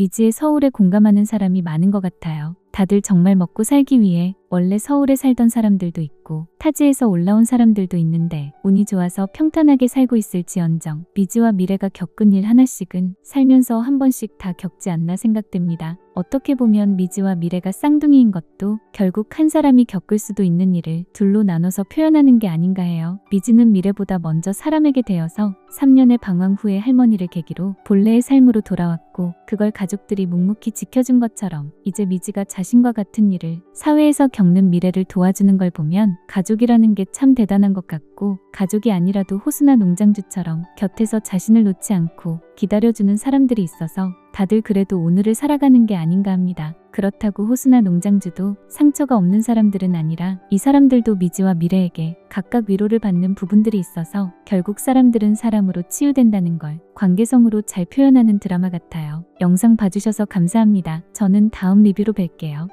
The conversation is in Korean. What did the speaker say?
미지의 서울에 공감하는 사람이 많은 것 같아요. 다들 정말 먹고 살기 위해 원래 서울에 살던 사람들도 있고 타지에서 올라온 사람들도 있는데 운이 좋아서 평탄하게 살고 있을지언정 미지와 미래가 겪은 일 하나씩은 살면서 한 번씩 다 겪지 않나 생각됩니다. 어떻게 보면 미지와 미래가 쌍둥이인 것도 결국 한 사람이 겪을 수도 있는 일을 둘로 나눠서 표현하는 게 아닌가 해요. 미지는 미래보다 먼저 사람에게 되어서 3년의 방황 후에 할머니를 계기로 본래의 삶으로 돌아왔고 그걸 가족들이 묵묵히 지켜준 것처럼 이제 미지가 자신과 같은 일을 사회에서 겪는 미래를 도와주는 걸 보면 가족이라는 게 참 대단한 것 같고 가족이 아니라도 호수나 농장주처럼 곁에서 자신을 놓지 않고 기다려주는 사람들이 있어서 다들 그래도 오늘을 살아가는 게 아닌가 합니다. 그렇다고 호수나 농장주도 상처가 없는 사람들은 아니라 이 사람들도 미지와 미래에게 각각 위로를 받는 부분들이 있어서 결국 사람들은 사람으로 치유된다는 걸 관계성으로 잘 표현하는 드라마 같아요. 영상 봐주셔서 감사합니다. 저는 다음 리뷰로 뵐게요.